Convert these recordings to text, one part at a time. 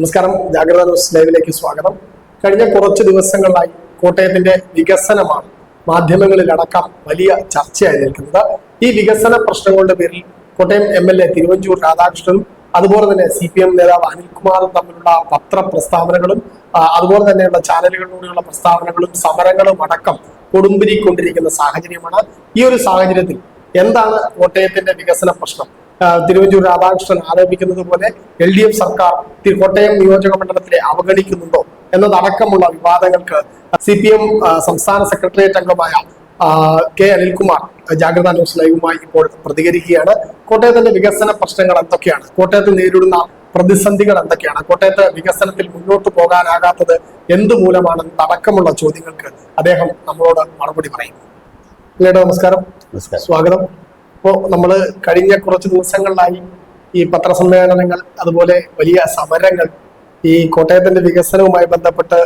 നമസ്കാരം. ജാഗ്രത ന്യൂസ് ലൈവിലേക്ക് സ്വാഗതം. കഴിഞ്ഞ കുറച്ച് ദിവസങ്ങളിലായി കോട്ടയത്തിന്റെ വികസനമാണ് മാധ്യമങ്ങളിലടക്കം വലിയ ചർച്ചയായി നിൽക്കുന്നത്. ഈ വികസന പ്രശ്നങ്ങളുടെ പേരിൽ Kottayam M L A Thiruvanchoor രാധാകൃഷ്ണനും അതുപോലെ തന്നെ സി പി എം നേതാവ് അനിൽകുമാറും തമ്മിലുള്ള പത്രപ്രസ്താവനകളും അതുപോലെ തന്നെയുള്ള ചാനലുകളിലൂടെയുള്ള പ്രസ്താവനകളും സമരങ്ങളും അടക്കം കൊടുമ്പിരിക്കൊണ്ടിരിക്കുന്ന സാഹചര്യമാണ്. ഈ ഒരു സാഹചര്യത്തിൽ എന്താണ് കോട്ടയത്തിന്റെ വികസന പ്രശ്നം? തിരുവഞ്ചൂർ രാധാകൃഷ്ണൻ ആരോപിക്കുന്നത് പോലെ എൽ ഡി എഫ് സർക്കാർ കോട്ടയം നിയോജക മണ്ഡലത്തിലെ അവഗണിക്കുന്നുണ്ടോ എന്നതടക്കമുള്ള വിവാദങ്ങൾക്ക് സി പി എം സംസ്ഥാന സെക്രട്ടേറിയറ്റ് അംഗമായ കെ അനിൽകുമാർ ജാഗ്രത ന്യൂസ് ലൈവുമായി ഇപ്പോൾ പ്രതികരിക്കുകയാണ്. കോട്ടയത്തിന്റെ വികസന പ്രശ്നങ്ങൾ എന്തൊക്കെയാണ്? കോട്ടയത്ത് നേരിടുന്ന പ്രതിസന്ധികൾ എന്തൊക്കെയാണ്? കോട്ടയത്ത് വികസനത്തിൽ മുന്നോട്ട് പോകാനാകാത്തത് എന്ത് മൂലമാണെന്ന് അടക്കമുള്ള ചോദ്യങ്ങൾക്ക് അദ്ദേഹം നമ്മളോട് മറുപടി പറയും. നമസ്കാരം. സ്വാഗതം. ഇപ്പോ നമ്മൾ കഴിഞ്ഞ കുറച്ച് ദിവസങ്ങളിലായി ഈ പത്രസമ്മേളനങ്ങൾ അതുപോലെ വലിയ സമരങ്ങൾ ഈ കോട്ടയത്തിന്റെ വികസനവുമായി ബന്ധപ്പെട്ട്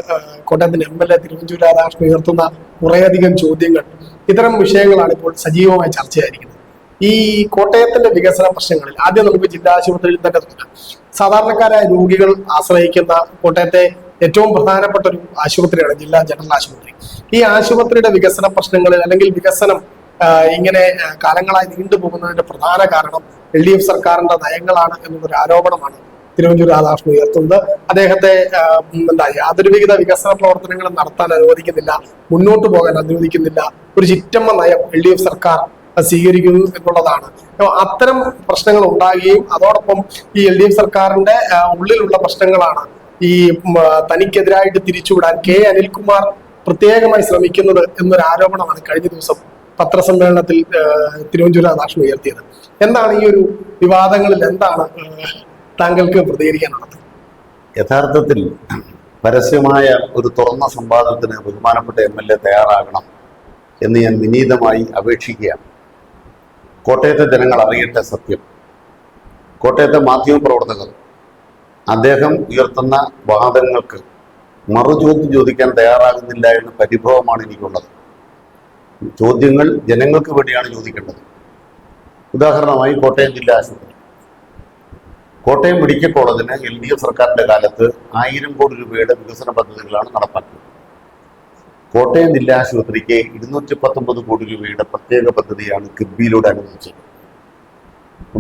കോട്ടയത്തിന്റെ M L A Thiruvanchoor Radhakrishnan ഉയർത്തുന്ന കുറേയധികം ചോദ്യങ്ങൾ ഇത്തരം വിഷയങ്ങളാണ് ഇപ്പോൾ സജീവമായി ചർച്ചയായിരിക്കുന്നത്. ഈ കോട്ടയത്തിന്റെ വികസന പ്രശ്നങ്ങളിൽ ആദ്യം നമുക്ക് ജില്ലാ ആശുപത്രിയിൽ തന്നെ തുടങ്ങാം സാധാരണക്കാരായ രോഗികൾ ആശ്രയിക്കുന്ന കോട്ടയത്തെ ഏറ്റവും പ്രധാനപ്പെട്ട ഒരു ആശുപത്രിയാണ് ജില്ലാ ജനറൽ ആശുപത്രി. ഈ ആശുപത്രിയുടെ വികസന പ്രശ്നങ്ങളിൽ അല്ലെങ്കിൽ വികസനം ഇങ്ങനെ കാലങ്ങളായി നീണ്ടുപോകുന്നതിന്റെ പ്രധാന കാരണം എൽ ഡി എഫ് സർക്കാരിന്റെ നയങ്ങളാണ് എന്നൊരു ആരോപണമാണ് തിരുവഞ്ചൂർ രാധാകൃഷ്ണൻ ഉയർത്തുന്നത്. അദ്ദേഹത്തെ എന്താ യാതൊരുവിധ വികസന പ്രവർത്തനങ്ങൾ നടത്താൻ അനുവദിക്കുന്നില്ല മുന്നോട്ട് പോകാൻ അനുവദിക്കുന്നില്ല. ഒരു ചിറ്റമ്മ നയം എൽ ഡി എഫ് സർക്കാർ സ്വീകരിക്കുന്നു എന്നുള്ളതാണ്. അത്തരം പ്രശ്നങ്ങൾ ഉണ്ടാകുകയും അതോടൊപ്പം ഈ എൽ ഡി എഫ് സർക്കാരിന്റെ ഉള്ളിലുള്ള പ്രശ്നങ്ങളാണ് ഈ തനിക്കെതിരായിട്ട് തിരിച്ചുവിടാൻ കെ അനിൽകുമാർ പ്രത്യേകമായി ശ്രമിക്കുന്നത് എന്നൊരു ആരോപണമാണ് കഴിഞ്ഞ ദിവസം പത്രസമ്മേളനത്തിൽ തിരുവഞ്ചൂര രാധാകൃഷ്ണൻ ഉയർത്തിയത്. എന്താണ് ഈ ഒരു വിവാദങ്ങളിൽ എന്താണ് താങ്കൾക്ക് പ്രതികരിക്കാനുള്ളത് യഥാർത്ഥത്തിൽ പരസ്യമായ ഒരു തുറന്ന സംവാദത്തിന് ബഹുമാനപ്പെട്ട എം എൽ എ തയ്യാറാകണം എന്ന് ഞാൻ വിനീതമായി അപേക്ഷിക്കുകയാണ്. കോട്ടയത്തെ ജനങ്ങൾ അറിയട്ടെ സത്യം. കോട്ടയത്തെ മാധ്യമപ്രവർത്തകർ അദ്ദേഹം ഉയർത്തുന്ന വാദങ്ങൾക്ക് മറുചോദ്യം ചോദിക്കാൻ തയ്യാറാകുന്നില്ല എന്ന പരിഭവമാണ് എനിക്കുള്ളത്. ചോദ്യങ്ങൾ ജനങ്ങൾക്ക് വേണ്ടിയാണ് ചോദിക്കേണ്ടത്. ഉദാഹരണമായി കോട്ടയം ജില്ലാ ആശുപത്രി. കോട്ടയം മെഡിക്കൽ കോളേജിന് എൽ ഡി എഫ് സർക്കാരിന്റെ കാലത്ത് ആയിരം കോടി രൂപയുടെ വികസന പദ്ധതികളാണ് നടപ്പാക്കിയത്. കോട്ടയം ജില്ലാ ആശുപത്രിക്ക് ഇരുന്നൂറ്റി പത്തൊമ്പത് കോടി രൂപയുടെ പ്രത്യേക പദ്ധതിയാണ് കിബിയിലൂടെ അനുവദിച്ചത്.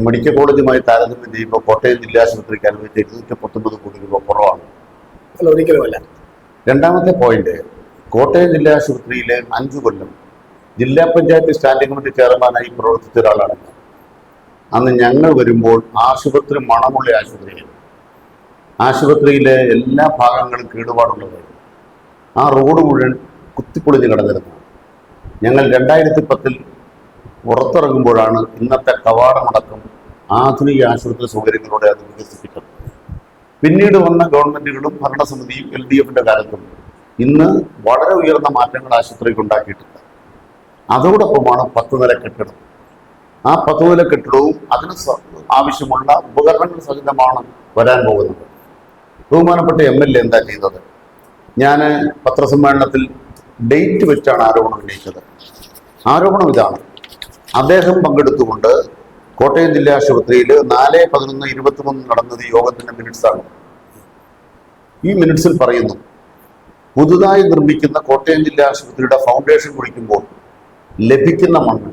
മെഡിക്കൽ കോളേജുമായി താരതമ്യം ചെയ്യുമ്പോൾ കോട്ടയം ജില്ലാ ആശുപത്രിക്ക് അനുവദിച്ച ഇരുന്നൂറ്റി പത്തൊമ്പത് കോടി രൂപ കുറവാണ്. ഒരിക്കലുമല്ല. രണ്ടാമത്തെ പോയിന്റ് കോട്ടയം ജില്ലാ ആശുപത്രിയിലെ അഞ്ചു കൊല്ലം ജില്ലാ പഞ്ചായത്ത് സ്റ്റാൻഡിംഗ് കമ്മിറ്റി ചെയർമാനായി പ്രവർത്തിച്ച ഒരാളാണ് അന്ന് ഞങ്ങൾ വരുമ്പോൾ ആശുപത്രി മണമുള്ള ആശുപത്രിയായിരുന്നു ആശുപത്രിയിലെ എല്ലാ ഭാഗങ്ങളും കേടുപാടുള്ളതായിരുന്നു. ആ റോഡ് മുഴുവൻ കുത്തിപ്പൊളിഞ്ഞ് കിടന്നിരുന്നു. ഞങ്ങൾ രണ്ടായിരത്തി പത്തിൽ പുറത്തിറങ്ങുമ്പോഴാണ് ഇന്നത്തെ കവാടമടക്കം ആധുനിക ആശുപത്രി സൗകര്യങ്ങളോടെ അത് വികസിപ്പിച്ചത്. പിന്നീട് വന്ന ഗവൺമെന്റുകളും ഭരണസമിതിയും എൽ ഡി എഫിന്റെ കാലത്തും ഇന്ന് വളരെ ഉയർന്ന മാറ്റങ്ങൾ ആശുപത്രിക്ക് ഉണ്ടാക്കിയിട്ടുണ്ട്. അതോടൊപ്പമാണ് പത്ത് നില കെട്ടിടം. ആ പത്ത് നില കെട്ടിടവും അതിന് ആവശ്യമുള്ള ഉപകരണങ്ങൾ സഹിതമാണ് വരാൻ പോകുന്നത്. ബഹുമാനപ്പെട്ട എം എൽ എ എന്താ ചെയ്തത് ഞാൻ പത്രസമ്മേളനത്തിൽ ഡേറ്റ് വെച്ചാണ് ആരോപണം ഉന്നയിച്ചത്. ആരോപണം ഇതാണ്. അദ്ദേഹം പങ്കെടുത്തുകൊണ്ട് കോട്ടയം ജില്ലാ ആശുപത്രിയിൽ നാല് പതിനൊന്ന് ഇരുപത്തിമൂന്ന് നടന്നത് യോഗത്തിന്റെ മിനിറ്റ്സ് ആണ് ഈ മിനിറ്റ്സിൽ പറയുന്നു പുതുതായി നിർമ്മിക്കുന്ന കോട്ടയം ജില്ലാ ആശുപത്രിയുടെ ഫൗണ്ടേഷൻ കുഴിക്കുമ്പോൾ ലഭിക്കുന്ന മണ്ണ്.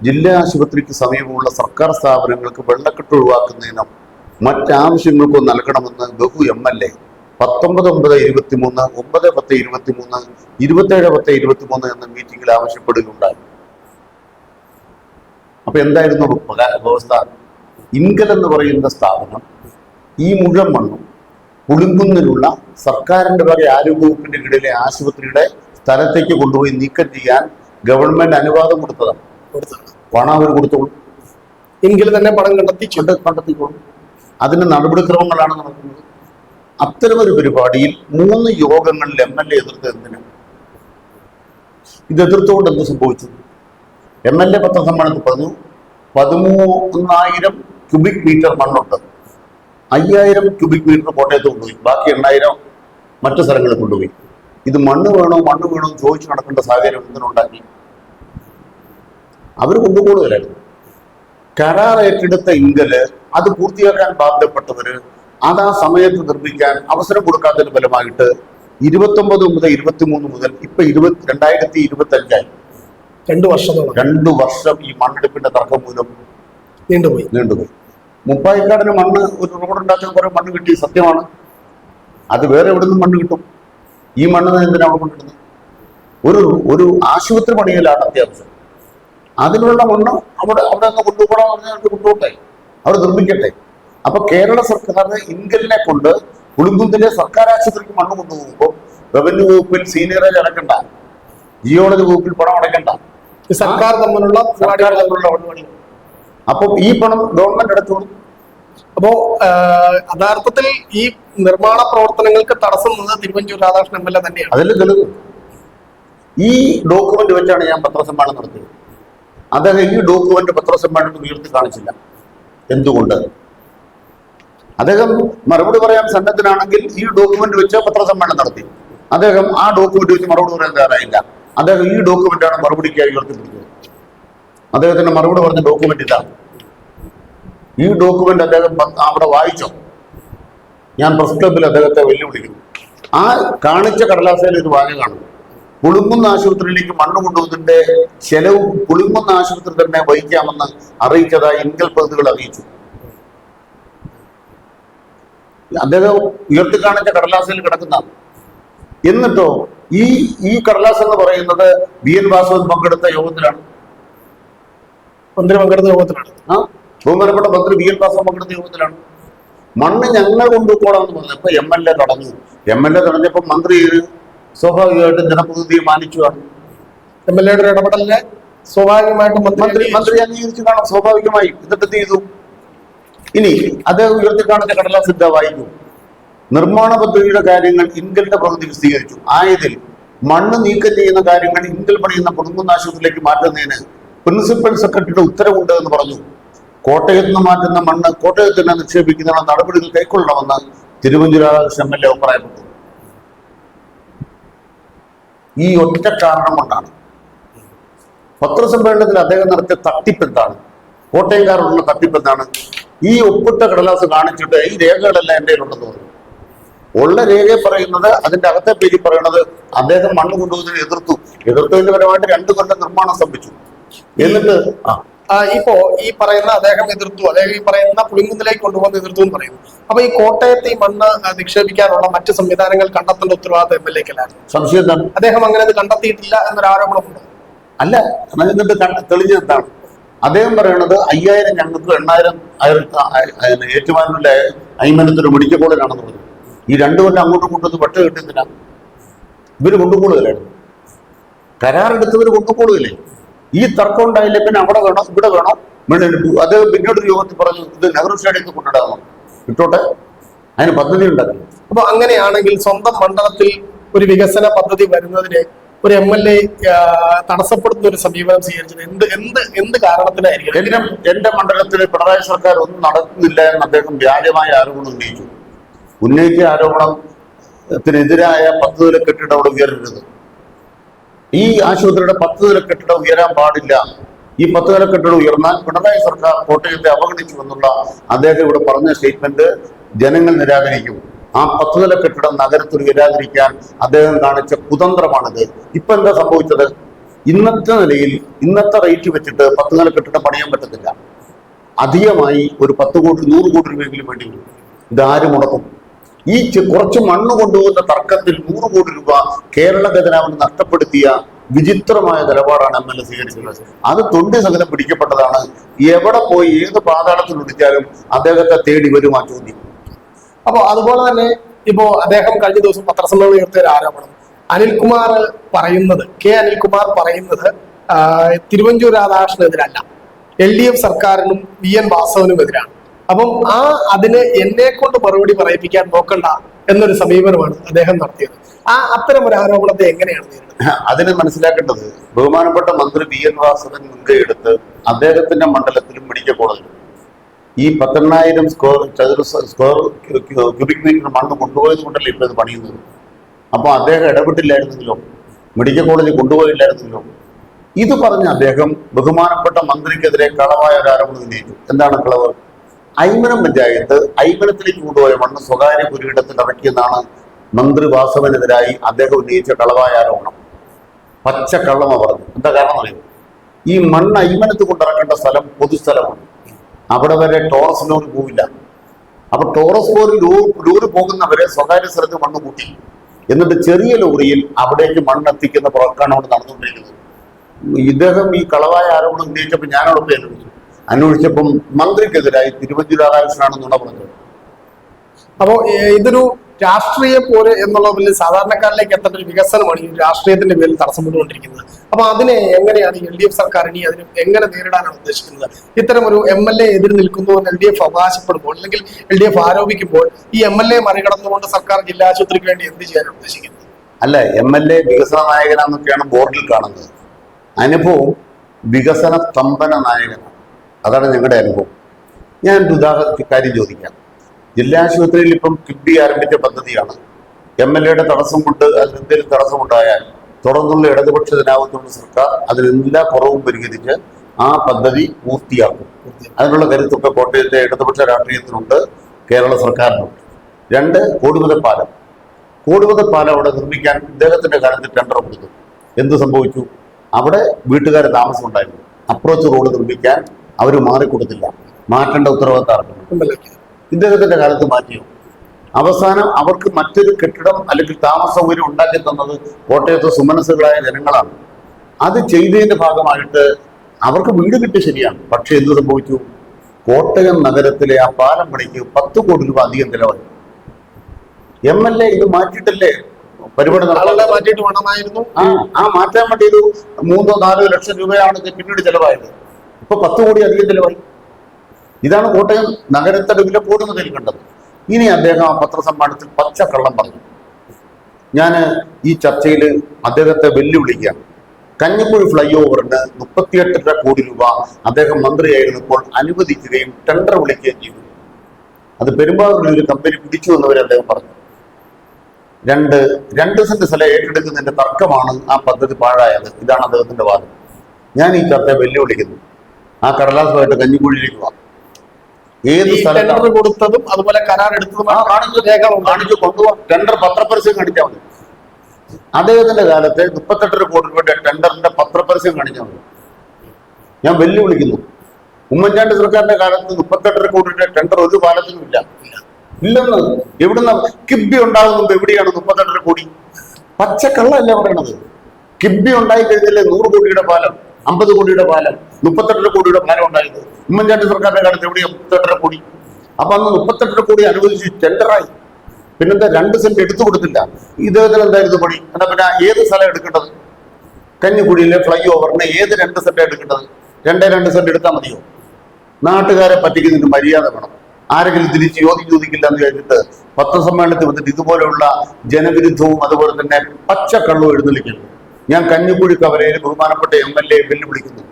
ജില്ലാ ആശുപത്രിക്ക് സമീപമുള്ള സർക്കാർ സ്ഥാപനങ്ങൾക്ക് വെള്ളക്കെട്ട് ഒഴിവാക്കുന്നതിനും മറ്റാവശ്യങ്ങൾക്കും നൽകണമെന്ന് ബഹു എം എൽ എ പത്തൊമ്പത് ഒമ്പത് ഇരുപത്തി മൂന്ന് ഒമ്പത് പത്ത് ഇരുപത്തി മൂന്ന് ഇരുപത്തേഴ് പത്ത് ഇരുപത്തി മൂന്ന് എന്ന മീറ്റിംഗിൽ ആവശ്യപ്പെടുകയുണ്ടായി. അപ്പൊ എന്തായിരുന്നു വ്യവസ്ഥ? ഇൻകൽ എന്ന് പറയുന്ന സ്ഥാപനം ഈ മുഴുവൻ മണ്ണും പുളിങ്കുന്നിലുള്ള സർക്കാരിന്റെ വക ആരോഗ്യവകുപ്പിന്റെ കീഴിലെ ആശുപത്രിയുടെ സ്ഥലത്തേക്ക് കൊണ്ടുപോയി നീക്കം ചെയ്യാൻ ഗവൺമെന്റ് അനുവാദം കൊടുത്തതാണ്. പണം അവർ കൊടുത്തോളും. എങ്കിൽ തന്നെ പണം കണ്ടെത്തി കണ്ടെത്തിക്കോളൂ കണ്ടെത്തിക്കോളും. അതിന് നടപടിക്രമങ്ങളാണ് നടക്കുന്നത്. അത്തരമൊരു പരിപാടിയിൽ മൂന്ന് യോഗങ്ങളിൽ എം എൽ എ എതിർത്ത് എന്തിനാണ് ഇത് എതിർത്തുകൊണ്ട് എന്ത് സംഭവിച്ചു എം എൽ എ പത്രസമ്മേളനത്തിൽ പറഞ്ഞു പതിമൂന്നായിരം ക്യൂബിക് മീറ്റർ മണ്ണുണ്ട്. അയ്യായിരം ക്യൂബിക് മീറ്റർ കോട്ടയത്ത് കൊണ്ടുപോയി. ബാക്കി എണ്ണായിരം മറ്റു സ്ഥലങ്ങളിൽ കൊണ്ടുപോയി. ഇത് മണ്ണ് വേണോ മണ്ണ് വേണോ എന്ന് ചോദിച്ചു നടക്കേണ്ട സാഹചര്യം എന്തിനുണ്ടാക്കി അവർ കൊണ്ടുപോകുകയായിരുന്നു കരാർ ഏറ്റെടുത്ത ഇങ്കൽ അത് പൂർത്തിയാക്കാൻ ബാധ്യപ്പെട്ടവര് അത് ആ സമയത്ത് നിർമ്മിക്കാൻ അവസരം കൊടുക്കാത്തതിന് ഫലമായിട്ട് ഇരുപത്തൊമ്പത് മുതൽ ഇരുപത്തിമൂന്ന് മുതൽ ഇപ്പൊ ഇരുപത്തി രണ്ടായിരത്തി ഇരുപത്തി അഞ്ചായി രണ്ടു വർഷത്തോളം. രണ്ടു വർഷം ഈ മണ്ണെടുപ്പിന്റെ തർക്കം മൂലം നീണ്ടുപോയി. നീണ്ടുപോയി. മുപ്പായിക്കാടിന് മണ്ണ് ഒരു റോഡ് ഉണ്ടാക്കാൻ കുറെ മണ്ണ് കിട്ടി സത്യമാണ്. അത് വേറെ എവിടെ നിന്നും മണ്ണ് കിട്ടും. ഈ മണ്ണ് എന്തിനാണ് കൊണ്ടിരുന്നത് കൊണ്ടിടുന്നത് ഒരു ഒരു ആശുപത്രി പണിയിലാണ് അത്യാവശ്യം. അതിനുള്ള മണ്ണ് അവിടെ അവിടെ നിന്ന് കൊണ്ടുപോകണം പറഞ്ഞാൽ കൊണ്ടുപോട്ടെ അവർ നിർമ്മിക്കട്ടെ. അപ്പൊ കേരള സർക്കാർ ഇൻകലിനെ കൊണ്ട് പുളിങ്കുന്നിലെ സർക്കാർ ആശുപത്രിക്ക് മണ്ണ് കൊണ്ടുപോകുമ്പോൾ റവന്യൂ വകുപ്പിൽ സീനിയറേജ് അടക്കണ്ട. ജിയോളജി വകുപ്പിൽ പണം അടക്കണ്ട. സർക്കാർ തമ്മിലുള്ള സർക്കാർ തമ്മിലുള്ള അപ്പം ഈ പണം ഗവൺമെന്റ് എടുത്തോളൂ. അപ്പോ യഥാർത്ഥത്തിൽ ഈ നിർമ്മാണ പ്രവർത്തനങ്ങൾക്ക് തടസ്സം നിന്നത് Thiruvanchoor Radhakrishnan M L A തന്നെയാണ്. അതിൽ തെളിവ് ഈ ഡോക്യുമെന്റ് വെച്ചാണ് ഞാൻ പത്രസമ്മേളനം നടത്തിയത്. അദ്ദേഹം ഈ ഡോക്യുമെന്റ് പത്രസമ്മേളനത്തിൽ ഉയർത്തി കാണിച്ചില്ല. എന്തുകൊണ്ട്? അദ്ദേഹം മറുപടി പറയാൻ സന്നദ്ധനാണെങ്കിൽ ഈ ഡോക്യുമെന്റ് വെച്ച് പത്രസമ്മേളനം നടത്തി. അദ്ദേഹം ആ ഡോക്യുമെന്റ് വെച്ച് മറുപടി പറയാൻ തയ്യാറായില്ല. അദ്ദേഹം ഈ ഡോക്യുമെന്റാണ് മറുപടിക്കായി ഉയർത്തിപ്പിടിച്ചത്. അദ്ദേഹത്തിന്റെ മറുപടി പറഞ്ഞ ഡോക്യുമെന്റ് ഇതാണ് ഈ ഡോക്യുമെന്റ് അദ്ദേഹം അവിടെ വായിച്ചോ. ഞാൻ പ്രസ് ക്ലബിൽ അദ്ദേഹത്തെ വെല്ലുവിളിക്കുന്നു. ആ കാണിച്ച കടലാസയിൽ ഒരു കാണും. പുളിങ്ങുന്ന ആശുപത്രിയിലേക്ക് മണ്ണ് കൊണ്ടുവന്നതിന്റെ ചെലവ് പുളിങ്ങുന്ന ആശുപത്രി തന്നെ വഹിക്കാമെന്ന് അറിയിച്ചതായി ഇൻകൽ പ്രതികൾ അറിയിച്ചു. അദ്ദേഹം ഉയർത്തി കാണിച്ച കടലാസയിൽ കിടക്കുന്ന എന്നിട്ടോ ഈ ഈ കടലാസ് എന്ന് പറയുന്നത് ബി എൻ വാസവൻ പങ്കെടുത്ത യോഗത്തിലാണ്. മന്ത്രി പങ്കെടുത്ത യോഗത്തിലാണ്. ആ? ബഹുമാനപ്പെട്ട മന്ത്രി വി എൻ ദാസ് പങ്കെടുത്ത യോഗത്തിലാണ് മണ്ണ് ഞങ്ങൾ കൊണ്ടുപോകണം എന്ന് പറഞ്ഞു ഇപ്പൊ എം എൽ എ തടഞ്ഞു എം എൽ എ തടഞ്ഞപ്പോ മന്ത്രി സ്വാഭാവികമായിട്ടും ജനപ്രതിനിധിയെ മാനിച്ചുവാണ് എം എൽ എയുടെ ഇടപെടലിനെ സ്വാഭാവികമായിട്ടും മന്ത്രി മന്ത്രി അംഗീകരിച്ചു. കാണാം സ്വാഭാവികമായി. എന്നിട്ട് എന്ത് ചെയ്തു? ഇനി അദ്ദേഹം ഉയർത്തി കാണുന്ന കടലാസ് എന്താ വായിക്കൂ നിർമ്മാണ പദ്ധതിയുടെ കാര്യങ്ങൾ ഇൻകലിന്റെ പ്രവൃത്തി വിശദീകരിച്ചു. ആയതിൽ മണ്ണ് നീക്കം ചെയ്യുന്ന കാര്യങ്ങൾ ഇൻകൽ പണിയുന്ന കുടുംബനാശത്തിലേക്ക് മാറ്റുന്നതിന് പ്രിൻസിപ്പൽ സെക്രട്ടറിയുടെ ഉത്തരവുണ്ട് എന്ന് പറഞ്ഞു. കോട്ടയത്ത് നിന്ന് മാറ്റുന്ന മണ്ണ് കോട്ടയത്ത് തന്നെ നിക്ഷേപിക്കുന്നതിനുള്ള നടപടികൾ കൈക്കൊള്ളണമെന്ന് Thiruvanchoor Radhakrishnan M L A അഭിപ്രായപ്പെട്ടു. ഈ ഒറ്റ കാരണം കൊണ്ടാണ്. പത്രസമ്മേളനത്തിൽ അദ്ദേഹം നടത്തിയ തട്ടിപ്പ് എന്താണ്? കോട്ടയംകാരോടുള്ള തട്ടിപ്പ് എന്താണ്? ഈ ഒപ്പിട്ട കടലാസ് കാണിച്ചിട്ട് ഈ രേഖകളെല്ലാം എന്റെ കയ്യിലുണ്ടെന്ന് പറഞ്ഞു. ഉള്ള രേഖ പറയുന്നത് അതിന്റെ അകത്തെ പേര് പറയുന്നത് അദ്ദേഹം മണ്ണ് കൊണ്ടുപോകുന്നതിന് എതിർത്തു. എതിർത്തതിന്റെ പരമായിട്ട് രണ്ടു കൊല്ലം നിർമ്മാണം സംഭവിച്ചു. എന്നിട്ട് ആ, ഇപ്പോ ഈ പറയുന്ന അദ്ദേഹം എതിർത്തു അല്ലെങ്കിൽ ഈ പറയുന്ന പുളിങ്കുന്നിലേക്ക് കൊണ്ടുപോകുന്ന എതിർത്തു എന്ന് പറയുന്നു അപ്പൊ ഈ കോട്ടയത്ത് ഈ മണ്ണ് നിക്ഷേപിക്കാനുള്ള മറ്റ് സംവിധാനങ്ങൾ കണ്ടെത്തേണ്ട ഉത്തരവാദിത്വം എം എൽ എക്കല്ലായിരുന്നു സംശയം എന്താണ്? അദ്ദേഹം അങ്ങനെ അത് കണ്ടെത്തിയിട്ടില്ല എന്നൊരു ആരോപണമുണ്ട് അല്ല എന്നിട്ട് തെളിഞ്ഞെന്താണ് അദ്ദേഹം പറയണത് അയ്യായിരം ഞങ്ങൾക്ക് എണ്ണായിരം അയാൾ ഏറ്റുമാനൂരിലെ അയ്മനത്തൊരു മെഡിക്കൽ കോളേജാണെന്ന് പറഞ്ഞു. ഈ രണ്ടു കൊല്ലം അങ്ങോട്ടും കൊണ്ടുവന്ന് വെട്ട കിട്ടുന്നില്ല ഇവർ കൊണ്ടുപോകുകയില്ലായിരുന്നു കരാറെടുത്തവർ കൊണ്ടുപോകുകയില്ലേ? ഈ തർക്കം ഉണ്ടായില്ലേ? പിന്നെ അവിടെ വേണം? ഇവിടെ വേണം? അത് പിന്നീട് യോഗത്തിൽ പറഞ്ഞു ഇത് നെഹ്റു സ്റ്റേഡിയത്തിൽ കൊണ്ടിടാമോ ഇട്ടോട്ടെ അതിന് പദ്ധതി ഉണ്ടാക്കി. അപ്പൊ അങ്ങനെയാണെങ്കിൽ സ്വന്തം മണ്ഡലത്തിൽ ഒരു വികസന പദ്ധതി വരുന്നതിന് ഒരു എം എൽ എ തടസ്സപ്പെടുത്തുന്ന ഒരു സമീപനം സ്വീകരിച്ചത് എന്ത് എന്ത് എന്ത് കാരണത്തിനായിരിക്കും എന്റെ എന്റെ മണ്ഡലത്തിൽ പിണറായി സർക്കാർ ഒന്നും നടത്തുന്നില്ല എന്ന് അദ്ദേഹം വ്യാജമായ ആരോപണം ഉന്നയിച്ചു. ഉന്നയിച്ച ആരോപണത്തിനെതിരായ പദ്ധതിയിലെ കെട്ടിടം അവിടെ ഉയരരുത്. ഈ ആശുപത്രിയുടെ പത്ത് നില കെട്ടിടം ഉയരാൻ പാടില്ല. ഈ പത്ത് നില കെട്ടിടം ഉയർന്നാൽ പിണറായി സർക്കാർ കോട്ടയത്തെ അവഗണിച്ചു എന്നുള്ള അദ്ദേഹം ഇവിടെ പറഞ്ഞ സ്റ്റേറ്റ്മെന്റ് ജനങ്ങൾ നിരാകരിക്കും. ആ പത്ത് നില കെട്ടിടം നഗരത്തിൽ ഉയരാതിരിക്കാൻ അദ്ദേഹം കാണിച്ച കുതന്ത്രമാണിത്. ഇപ്പൊ എന്താ സംഭവിച്ചത്? ഇന്നത്തെ നിലയിൽ ഇന്നത്തെ റേറ്റ് വെച്ചിട്ട് പത്ത് നില കെട്ടിടം പണിയാൻ പറ്റത്തില്ല. അധികമായി ഒരു പത്ത് കോടി നൂറ് കോടി രൂപയെങ്കിലും വേണ്ടി വരും. ഇതാരും മുടക്കും. ഈ കുറച്ച് മണ്ണ് കൊണ്ടുപോകുന്ന തർക്കത്തിൽ നൂറ് കോടി രൂപ കേരള ഖജനാവിന് നഷ്ടപ്പെടുത്തിയ വിചിത്രമായ നിലപാടാണ് എം എൽ എ സ്വീകരിച്ചത് അത് തൊണ്ടി സഹിതം പിടിക്കപ്പെട്ടതാണ്. എവിടെ പോയി ഏത് പാതാളത്തിൽ ഒടിച്ചാലും അദ്ദേഹത്തെ തേടി വരും ആ ചോദ്യം. അപ്പോൾ അതുപോലെ തന്നെ ഇപ്പോ അദ്ദേഹം കഴിഞ്ഞ ദിവസം പത്രസമ്മേളനം ഉയർത്തിയ ഒരു ആരോപണം. അനിൽകുമാർ പറയുന്നത് കെ അനിൽകുമാർ പറയുന്നത് തിരുവഞ്ചൂർ രാധാകൃഷ്ണനെതിരല്ല. എൽ ഡി എഫ് സർക്കാരിനും വി എൻ വാസവനും എതിരാണ് അപ്പം ആ അതിന് എന്നെ കൊണ്ട് മറുപടി പറയിപ്പിക്കാൻ നോക്കണ്ട എന്നൊരു സമീപനമാണ് അദ്ദേഹം നടത്തിയത്. ആ അത്തരം ഒരു ആരോപണത്തെ എങ്ങനെയാണ് അതിന് മനസ്സിലാക്കേണ്ടത് ബഹുമാനപ്പെട്ട മന്ത്രി വി എൻ വാസവൻ മുൻകൈ എടുത്ത് അദ്ദേഹത്തിന്റെ മണ്ഡലത്തിലും മെഡിക്കൽ കോളേജിലും. ഈ പത്തെണ്ണായിരം സ്ക്വയർ ചതുരശ്ര സ്ക്വയർ ക്യൂബിക് മീറ്റർ മണ്ണ് കൊണ്ടുപോയത് കൊണ്ടല്ലേ ഇപ്പൊ ഇത് പണിയുന്നത്? അപ്പോൾ അദ്ദേഹം ഇടപെട്ടില്ലായിരുന്നെങ്കിലോ മെഡിക്കൽ കോളേജിൽ കൊണ്ടുപോയില്ലായിരുന്നെങ്കിലോ ഇത് പറഞ്ഞ അദ്ദേഹം ബഹുമാനപ്പെട്ട മന്ത്രിക്കെതിരെ കളവായ ഒരു ആരോപണം ഉന്നയിച്ചു. എന്താണ് കളവ്? ഐമനം പഞ്ചായത്ത് ഐമനത്തിലേക്ക് കൊണ്ടുപോയ മണ്ണ് സ്വകാര്യ കുരുകിടത്തിൽ ഇറക്കിയെന്നാണ് മന്ത്രി വാസവനെതിരായി അദ്ദേഹം ഉന്നയിച്ച കളവായ ആരോപണം. പച്ച കള്ളമ പറഞ്ഞു. എന്താ കാരണം അറിയാം ഈ മണ്ണ് ഐമനത്ത് കൊണ്ടിറക്കേണ്ട സ്ഥലം പൊതുസ്ഥലമാണ് അവിടെ വരെ ടോറസ് ലോറി പോവില്ല. അപ്പൊ ടോറസ് ലോറി ലോറ് പോകുന്നവരെ സ്വകാര്യ സ്ഥലത്ത് മണ്ണ് കൂട്ടി. എന്നിട്ട് ചെറിയ ലോറിയിൽ അവിടേക്ക് മണ്ണ് എത്തിക്കുന്ന പ്രവർത്തനമാണ് അവിടെ നടന്നുകൊണ്ടിരിക്കുന്നത്. ഇദ്ദേഹം ഈ കളവായ ആരോപണം ഉന്നയിച്ചപ്പോൾ ഞാനവിടെ പോയി അന്വേഷിച്ചു. അന്വേഷിച്ചപ്പം മന്ത്രിക്കെതിരായി തിരുവഞ്ചൂർ രാധാകൃഷ്ണനാണ് നുണ പറഞ്ഞത്. അപ്പോ ഇതൊരു രാഷ്ട്രീയ പോര് എന്നുള്ളതിൽ സാധാരണക്കാരിലേക്ക് എത്തേണ്ട ഒരു വികസനമാണ് ഈ രാഷ്ട്രീയത്തിന്റെ പേരിൽ തടസ്സപ്പെട്ടുകൊണ്ടിരിക്കുന്നത് അപ്പൊ അതിനെ എങ്ങനെയാണ് എൽ ഡി എഫ് സർക്കാർ ഇനി അതിന് എങ്ങനെ നേരിടാനാണ് ഉദ്ദേശിക്കുന്നത്? ഇത്തരം ഒരു എം എൽ എ എതിര് നിൽക്കുന്നു എന്ന് എൽ ഡി എഫ് അവകാശപ്പെടുമ്പോൾ അല്ലെങ്കിൽ എൽ ഡി എഫ് ആരോപിക്കുമ്പോൾ ഈ എം എൽ എ മറികടന്നുകൊണ്ട് സർക്കാർ ജില്ലാ ആശുപത്രിക്ക് വേണ്ടി എന്ത് ചെയ്യാനാണ് ഉദ്ദേശിക്കുന്നത്? അല്ല എം എൽ എ വികസന നായകനാന്നൊക്കെയാണ് ബോർഡിൽ കാണുന്നത്. അനുഭവം വികസന സ്തംഭന നായകനാണ്. അതാണ് ഞങ്ങളുടെ അനുഭവം. ഞാൻ ഒരു ഉദാഹരണ കാര്യം ചോദിക്കാം. ജില്ലാ ആശുപത്രിയിൽ ഇപ്പം കിഡ്ബി ആരംഭിച്ച പദ്ധതിയാണ്. എം എൽ എയുടെ തടസ്സം കൊണ്ട് അതിൽ എന്തെങ്കിലും തടസ്സമുണ്ടായാൽ തുടർന്നുള്ള ഇടതുപക്ഷ സർക്കാർ അതിലെല്ലാ കുറവും പരിഹരിച്ച് ആ പദ്ധതി പൂർത്തിയാക്കും. അതിനുള്ള കരുത്തൊക്കെ കോട്ടയത്തെ ഇടതുപക്ഷ രാഷ്ട്രീയത്തിനുണ്ട് കേരള സർക്കാരിനുണ്ട്. രണ്ട് കോടിമത പാലം കോടിമത പാലം അവിടെ നിർമ്മിക്കാൻ ഇദ്ദേഹത്തിന്റെ കാലത്ത് ടെൻഡർ കൊടുത്തു. എന്ത് സംഭവിച്ചു? അവിടെ വീട്ടുകാർ താമസമുണ്ടായിരുന്നു അപ്രോച്ച് റോഡ് നിർമ്മിക്കാൻ അവർ മാറിക്കൊടുത്തില്ല. മാറ്റേണ്ട ഉത്തരവാദിത്തം ഇദ്ദേഹത്തിന്റെ കാലത്ത് മാറ്റിയോ? അവസാനം അവർക്ക് മറ്റൊരു കെട്ടിടം അല്ലെങ്കിൽ താമസ സൗകര്യം ഉണ്ടാക്കി തന്നത് കോട്ടയത്തെ സുമനസ്സുകളായ ജനങ്ങളാണ്. അത് ചെയ്തതിന്റെ ഭാഗമായിട്ട് അവർക്ക് വീട് കിട്ടി ശരിയാണ്. പക്ഷെ എന്ത് സംഭവിച്ചു? കോട്ടയം നഗരത്തിലെ ആ പാലം പണിക്ക് പത്ത് കോടി രൂപ അധികം ചിലവായി. എം എൽ എ ഇത് മാറ്റിയിട്ടല്ലേ? പരിപാടി മാറ്റിയിട്ട് വേണമായിരുന്നു ആ മാറ്റാൻ വേണ്ടി ഒരു മൂന്നോ നാലോ ലക്ഷം രൂപയാണ് പിന്നീട് ചെലവായത്. ഇപ്പൊ പത്ത് കോടി അധികം ചെലവായി ഇതാണ് കോട്ടയം നഗരത്തടുവിലെ പൂർണതയിൽ കണ്ടത്. ഇനി അദ്ദേഹം ആ പച്ച പച്ചക്കള്ളം പറഞ്ഞു. ഞാൻ ഈ ചർച്ചയിൽ അദ്ദേഹത്തെ വെല്ലുവിളിക്കുകയാണ്. കഞ്ഞിക്കുഴി ഫ്ലൈ ഓവറിന് മുപ്പത്തിയെട്ടര കോടി രൂപ അദ്ദേഹം മന്ത്രിയായിരുന്നപ്പോൾ അനുവദിക്കുകയും ടെൻഡർ വിളിക്കുകയും ചെയ്തു. അത് പെരുമ്പാവൂരിൽ ഒരു കമ്പനി പിടിച്ചു എന്നവരെ അദ്ദേഹം പറഞ്ഞു. രണ്ട് രണ്ട് സെന്റ് സ്ഥലം ഏറ്റെടുക്കുന്നതിന്റെ തർക്കമാണ് ആ പദ്ധതി പാഴായത്. ഇതാണ് അദ്ദേഹത്തിന്റെ വാദം. ഞാൻ ഈ ചർച്ച വെല്ലുവിളിക്കുന്നു. ആ കടലാസുമായിട്ട് കഞ്ഞിക്കുഴിയിലേക്ക് വാ ഏത് സ്ഥലത്ത് ടെൻഡർ കൊടുത്തതും അതുപോലെ കരാർ എടുത്തതും കാണിച്ചു കൊണ്ടുപോകാം ടെൻഡർ പത്രപരസ്യം കാണിച്ചാൽ മതി. അദ്ദേഹത്തിന്റെ കാലത്ത് മുപ്പത്തെട്ടര കോടി രൂപയുടെ ടെൻഡറിന്റെ പത്രപരസ്യം കാണിച്ചാൽ മതി. ഞാൻ വെല്ലുവിളിക്കുന്നു. ഉമ്മൻചാണ്ടി സർക്കാരിന്റെ കാലത്ത് മുപ്പത്തെട്ടര കോടി രൂപയുടെ ടെൻഡർ ഒരു കാലത്തിനും ഇല്ല. ഇല്ലെന്ന് എവിടുന്ന കിബി ഉണ്ടാകുന്നത് എവിടെയാണ് മുപ്പത്തെട്ടര കോടി? പച്ചക്കള്ളല്ല പറയണത്. കിബി ഉണ്ടായി കഴിഞ്ഞാലേ നൂറ് കോടിയുടെ പാലം അമ്പത് കോടിയുടെ പാലം മുപ്പത്തെട്ടര കോടിയുടെ പാലം ഉണ്ടായത്. ഉമ്മൻചാണ്ടി സർക്കാരിന്റെ കാലത്ത് എവിടെയാണ് മുപ്പത്തെട്ടര കോടി? അപ്പൊ അന്ന് മുപ്പത്തെട്ടര കോടി അനുവദിച്ച് ടെൻഡറായി. പിന്നെന്താ രണ്ട് സെന്റ് എടുത്തു കൊടുത്തില്ല. ഇദ്ദേഹത്തിന് എന്തായിരുന്നു പണി? എന്നാ പിന്നെ ഏത് സ്ഥലം എടുക്കേണ്ടത്? കഞ്ഞിക്കുഴിയിലെ ഫ്ലൈ ഓവറിന് ഏത് രണ്ട് സെന്റ് എടുക്കേണ്ടത്? രണ്ടേ രണ്ട് സെന്റ് എടുത്താൽ മതിയോ? നാട്ടുകാരെ പറ്റിക്കുന്നതിന് മര്യാദ വേണം. ആരെങ്കിലും തിരിച്ച് ചോദ്യം ചോദിക്കില്ല എന്ന് കഴിഞ്ഞിട്ട് പത്രസമ്മേളനത്തിൽ വന്നിട്ട് ഇതുപോലെയുള്ള ജനവിരുദ്ധവും അതുപോലെ തന്നെ പച്ചക്കള്ളവും എഴുന്നള്ളിക്കുന്നു ഞാൻ കഞ്ഞിക്കുഴി കവലയിൽ ബഹുമാനപ്പെട്ട എം എൽ എ വെല്ലുവിളിക്കുന്നു.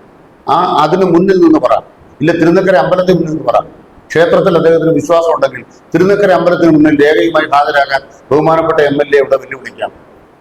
ആ അതിന് മുന്നിൽ നിന്ന് പറ. ഇല്ല തിരുനക്കര അമ്പലത്തിന് മുന്നിൽ നിന്ന് പറ. ക്ഷേത്രത്തിൽ അദ്ദേഹത്തിന് വിശ്വാസം ഉണ്ടെങ്കിൽ തിരുനക്കര അമ്പലത്തിന് മുന്നിൽ രേഖയുമായി ഹാജരാകാൻ ബഹുമാനപ്പെട്ട എം എൽ എ ഇവിടെ വെല്ലുവിളിക്കാം.